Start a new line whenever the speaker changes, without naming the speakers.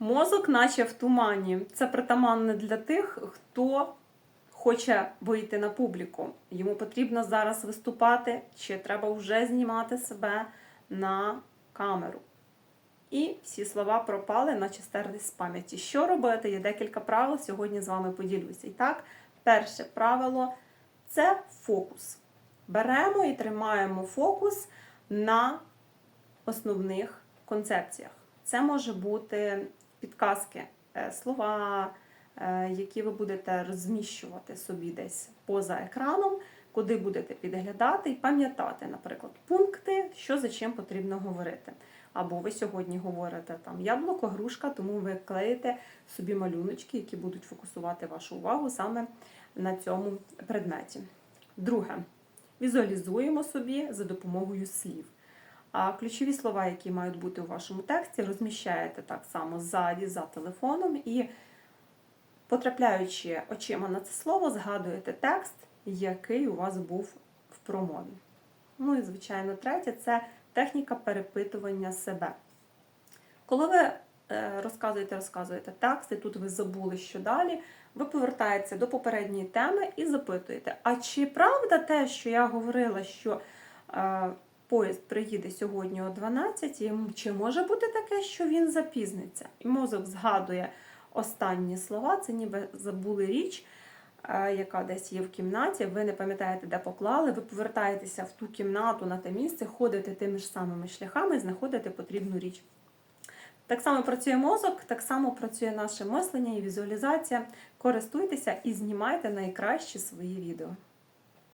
Мозок, наче в тумані. Це притаманне для тих, хто хоче вийти на публіку. Йому потрібно зараз виступати, чи треба вже знімати себе на камеру. І всі слова пропали, наче стерлись з пам'яті. Що робити? Є декілька правил. Сьогодні з вами поділюся. І так, перше правило це фокус. Беремо і тримаємо фокус на основних концепціях. Це може бути підказки, е, слова, е, які ви будете розміщувати собі десь поза екраном, куди будете підглядати і пам'ятати, наприклад, пункти, що за чим потрібно говорити. Або ви сьогодні говорите там яблуко, грушка, тому ви клеїте собі малюночки, які будуть фокусувати вашу увагу саме на цьому предметі. Друге, візуалізуємо собі за допомогою слів. А ключові слова, які мають бути у вашому тексті, розміщаєте так само ззаді, за телефоном, і, потрапляючи очима на це слово, згадуєте текст, який у вас був в промові. Ну і, звичайно, третє це техніка перепитування себе. Коли ви е, розказуєте, розказуєте текст, і тут ви забули, що далі, ви повертаєтеся до попередньої теми і запитуєте: а чи правда те, що я говорила, що е, поїзд приїде сьогодні о 12, і чи може бути таке, що він запізниться? І мозок згадує останні слова, це ніби забули річ, е, яка десь є в кімнаті. Ви не пам'ятаєте, де поклали, ви повертаєтеся в ту кімнату на те місце, ходите тими ж самими шляхами і знаходите потрібну річ. Так само працює мозок, так само працює наше мислення і візуалізація. Користуйтеся і знімайте найкращі свої відео.